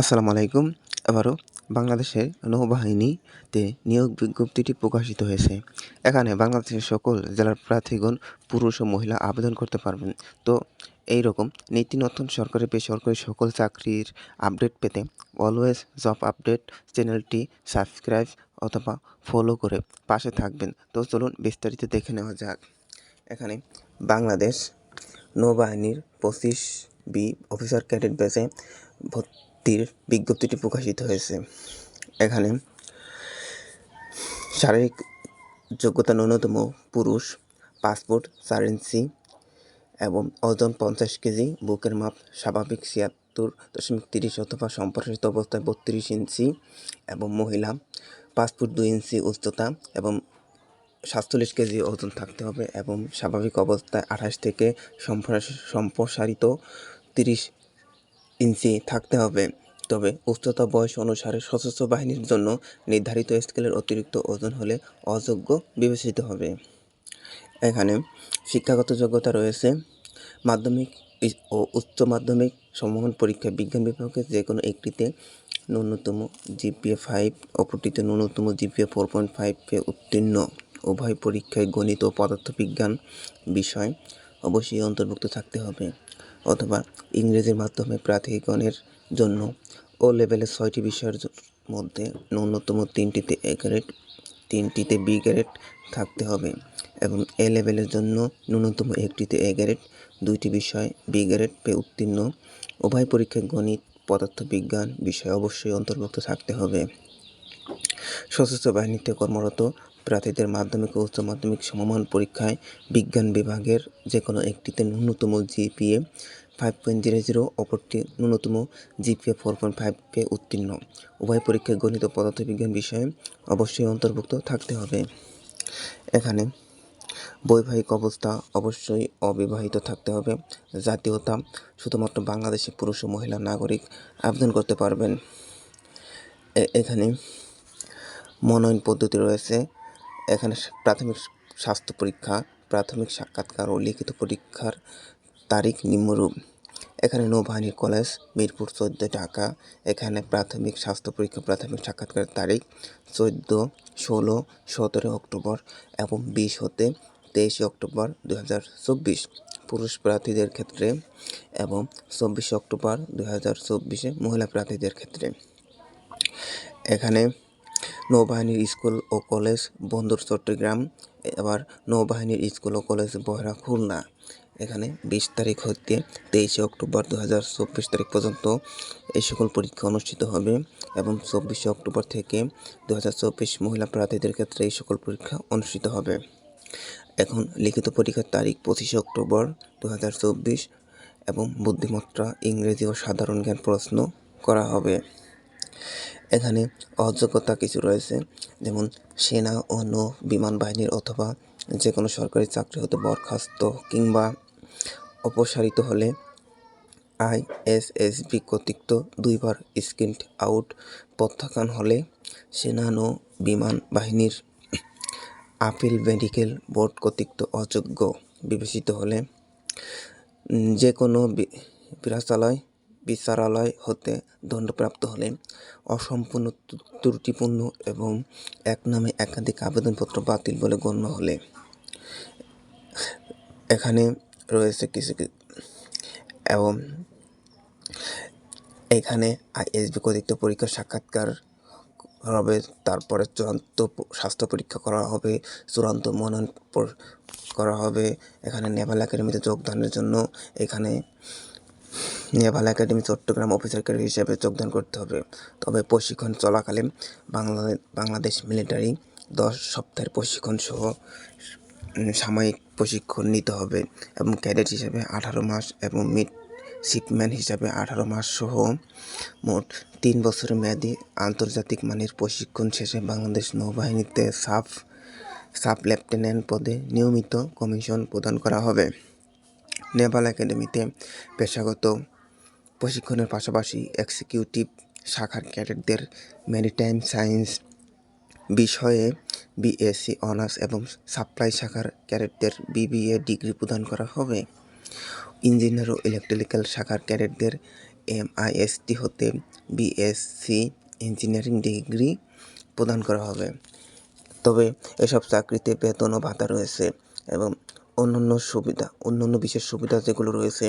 আসসালামু আলাইকুম। আবারও বাংলাদেশের নৌবাহিনীতে নিয়োগ বিজ্ঞপ্তিটি প্রকাশিত হয়েছে। এখানে বাংলাদেশের সকল জেলার প্রার্থীগণ পুরুষ ও মহিলা আবেদন করতে পারবেন। তো এই রকম নীতি নতুন সরকারি বেসরকারি সকল চাকরির আপডেট পেতে অলওয়েজ জব আপডেট চ্যানেলটি সাবস্ক্রাইব অথবা ফলো করে পাশে থাকবেন। তো চলুন বিস্তারিত দেখে নেওয়া যাক। এখানে বাংলাদেশ নৌবাহিনীর পঁচিশ বি অফিসার ক্যাডেট ব্যাচে ভর্তির বিজ্ঞপ্তিটি প্রকাশিত হয়েছে। এখানে শারীরিক যোগ্যতা ন্যূনতম পুরুষ, পাসপোর্ট চার ইঞ্চি এবং ওজন পঞ্চাশ কেজি, বুকের মাপ স্বাভাবিক ছিয়াত্তর দশমিক তিরিশ অথবা সম্প্রসারিত অবস্থায় বত্রিশ ইঞ্চি এবং মহিলা ফুট দুই ইঞ্চি উচ্চতা এবং সাতচল্লিশ কেজি ওজন থাকতে হবে এবং স্বাভাবিক অবস্থায় আঠাশ থেকে সম্প্রস- সম্প্রসারিত তিরিশ ইঞ্চি থাকতে হবে। তবে উচ্চতা বয়স অনুসারে সশস্ত্র বাহিনীর জন্য নির্ধারিত স্কেলের অতিরিক্ত ওজন হলে অযোগ্য বিবেচিত হবে। এখানে শিক্ষাগত যোগ্যতা রয়েছে। মাধ্যমিক ও উচ্চ মাধ্যমিক সমমান পরীক্ষা বিজ্ঞান বিভাগে যে কোনো একটিতে ন্যূনতম জিপিএ ফাইভ, অপরটিতে ন্যূনতম জিপিএ ফোর পয়েন্ট ফাইভে উত্তীর্ণ। উভয় পরীক্ষায় গণিত ও পদার্থবিজ্ঞান বিষয় অবশ্যই অন্তর্ভুক্ত থাকতে হবে। অথবা ইংরেজির মাধ্যমে প্রার্থীগণের জন্য ও লেভেলের ছয়টি বিষয়ের মধ্যে ন্যূনতম তিনটিতে এ গ্রেড, তিনটিতে বি গ্রেড থাকতে হবে এবং এ লেভেলের জন্য ন্যূনতম একটিতে এ গ্রেড, দুইটি বিষয় বি গ্রেড পেয়ে উত্তীর্ণ। উভয় পরীক্ষায় গণিত, পদার্থবিজ্ঞান বিষয় অবশ্যই অন্তর্ভুক্ত থাকতে হবে। সশস্ত্র বাহিনীতে কর্মরত প্রার্থীদের মাধ্যমিক ও উচ্চ মাধ্যমিক সমমান পরীক্ষায় বিজ্ঞান বিভাগের যে কোনো একটিতে ন্যূনতম GPA five point zero zero অপরটি ন্যূনতম জিপিএ ফোর পয়েন্ট ফাইভ ফাইভে উত্তীর্ণ। উভয় পরীক্ষায় গণিত পদার্থবিজ্ঞান বিষয়ে অবশ্যই অন্তর্ভুক্ত থাকতে হবে। এখানে বৈবাহিক অবস্থা অবশ্যই অবিবাহিত থাকতে হবে। জাতীয়তা, শুধুমাত্র বাংলাদেশি পুরুষ ও মহিলা নাগরিক আবেদন করতে পারবেন। এখানে মনোনয়ন পদ্ধতি রয়েছে। এখানে প্রাথমিক স্বাস্থ্য পরীক্ষা, প্রাথমিক সাক্ষাৎকার ও লিখিত পরীক্ষার তারিখ নিম্নরূপ। এখানে নৌবাহিনীর কলেজ, মিরপুর চোদ্দ ঢাকা, এখানে প্রাথমিক স্বাস্থ্য পরীক্ষা, প্রাথমিক সাক্ষাৎকারের তারিখ চোদ্দ, ষোলো সতেরো অক্টোবর এবং বিশ হতে তেইশে অক্টোবর দু হাজার চব্বিশ। পুরুষ প্রার্থীদের ক্ষেত্রে এবং চব্বিশে অক্টোবর দু হাজার চব্বিশে মহিলা প্রার্থীদের ক্ষেত্রে। এখানে নৌবাহিনীর স্কুল ও কলেজ, বন্দর চট্টগ্রাম আবার নৌবাহিনীর স্কুল ও কলেজ বহরা, খুলনা। এখানে বিশ তারিখ হতে তেইশে অক্টোবর দু হাজার চব্বিশ তারিখ পর্যন্ত এই সকল পরীক্ষা অনুষ্ঠিত হবে এবং চব্বিশে অক্টোবর থেকে দু হাজার চব্বিশ মহিলা প্রার্থীদের ক্ষেত্রে এই সকল পরীক্ষা অনুষ্ঠিত হবে। এখন লিখিত পরীক্ষার তারিখ পঁচিশে অক্টোবর দু হাজার চব্বিশ এবং বুদ্ধিমত্তা, ইংরেজি ও সাধারণ জ্ঞান প্রশ্ন করা হবে। এখানে অযোগ্যতা কিছু রয়েছে, যেমন সেনা ও নৌ বিমান বাহিনীর অথবা যে কোনো সরকারি চাকরি হতে বরখাস্ত কিংবা অপসারিত হলে আইএসএসবি কর্তৃক দুইবার স্ক্রিন্ট আউট প্রত্যাখ্যান হলে সেনা নৌ বিমান বাহিনীর আপিল মেডিকেল বোর্ড কর্তৃক অযোগ্য। বিবেচিত হলে যে কোনো বি- বিচারালয় হতে দণ্ডপ্রাপ্ত হলে অসম্পূর্ণ ত্রু- ত্রুটিপূর্ণ এবং এক নামে একাধিক আবেদনপত্র বাতিল বলে গণ্য হলে। এখানে রয়েছে কিছু এবং এখানে আইএসবি কর্তৃক পরীক্ষা সাক্ষাৎকার হবে, তারপরে চূড়ান্ত স্বাস্থ্য পরীক্ষা করা হবে, চূড়ান্ত মনোনয়ন করা হবে। এখানে নেভাল একাডেমিতে যোগদানের জন্য এখানে naval academy Chattogram officer cadre হিসেবে যোগদান করতে হবে। তবে প্রশিক্ষণ চলাকালীন বাংলা বাংলাদেশ মিলিটারি দশ সপ্তাহের প্রশিক্ষণ সহ সাময়িক প্রশিক্ষণ নিতে হবে এবং ক্যাডেট হিসাবে আঠারো মাস এবং মিড শিপম্যান হিসাবে আঠারো মাস সহ মোট তিন বছরের মেয়াদি আন্তর্জাতিক মানের প্রশিক্ষণ শেষে বাংলাদেশ নৌবাহিনীতে সাফ, সাব লেফটেন্যান্ট পদে নিয়মিত কমিশন প্রদান করা হবে। নেভাল একাডেমিতে পেশাগত প্রশিক্ষণের পাশাপাশি এক্সিকিউটিভ শাখার ক্যাডেটদের ম্যারিটাইম সায়েন্স বিষয়ে বিএসসি অনার্স এবং সাপ্লাই শাখার ক্যাডেটদের বিবিএ ডিগ্রি প্রদান করা হবে। ইঞ্জিনিয়ার ও ইলেকট্রিক্যাল শাখার ক্যাডেটদের এমআইএসটি হতে বিএসসি ইঞ্জিনিয়ারিং ডিগ্রি প্রদান করা হবে। তবে এসব চাকরিতে বেতন ও ভাতা রয়েছে এবং অন্যান্য সুবিধা, অন্যান্য বিশেষ সুবিধা যেগুলো রয়েছে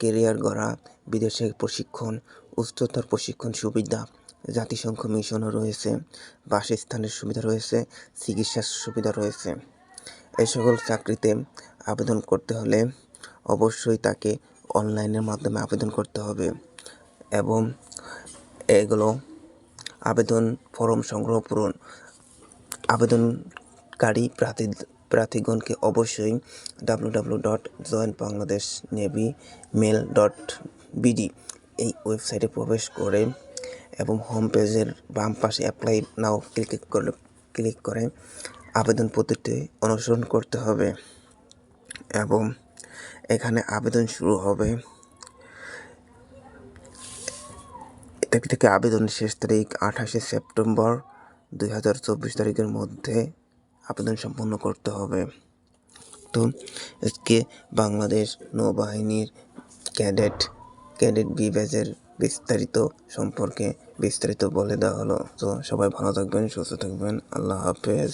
কেরিয়ার গড়া, বিদেশে প্রশিক্ষণ, উচ্চতর প্রশিক্ষণ সুবিধা জাতিসংঘ মিশনও রয়েছে, বাসস্থানের সুবিধা রয়েছে, চিকিৎসার সুবিধা রয়েছে। এই সকল চাকরিতে আবেদন করতে হলে অবশ্যই তাকে অনলাইনের মাধ্যমে আবেদন করতে হবে এবং এগুলো আবেদন ফর্ম সংগ্রহ পূরণ, আবেদনকারী প্রার্থী প্রার্থীগণকে অবশ্যই W W dot joint Bangladesh navy mail dot BD এই ওয়েবসাইটে প্রবেশ করে এবং হোম পেজের বাম পাশে অ্যাপ্লাই নাও ক্লিক করলে ক্লিক করে আবেদন পদ্ধতি অনুসরণ করতে হবে এবং এখানে আবেদন শুরু হবে। থেকে থেকে আবেদনের শেষ তারিখ আঠাশে সেপ্টেম্বর দুই হাজার চব্বিশ তারিখের মধ্যে আবেদন সম্পন্ন করতে হবে। তো আজকে বাংলাদেশ নৌবাহিনীর ক্যাডেট ক্যাডেট বি ব্যাচের বিস্তারিত সম্পর্কে বিস্তারিত বলে দেওয়া হলো। তো সবাই ভালো থাকবেন, সুস্থ থাকবেন। আল্লাহ হাফেজ।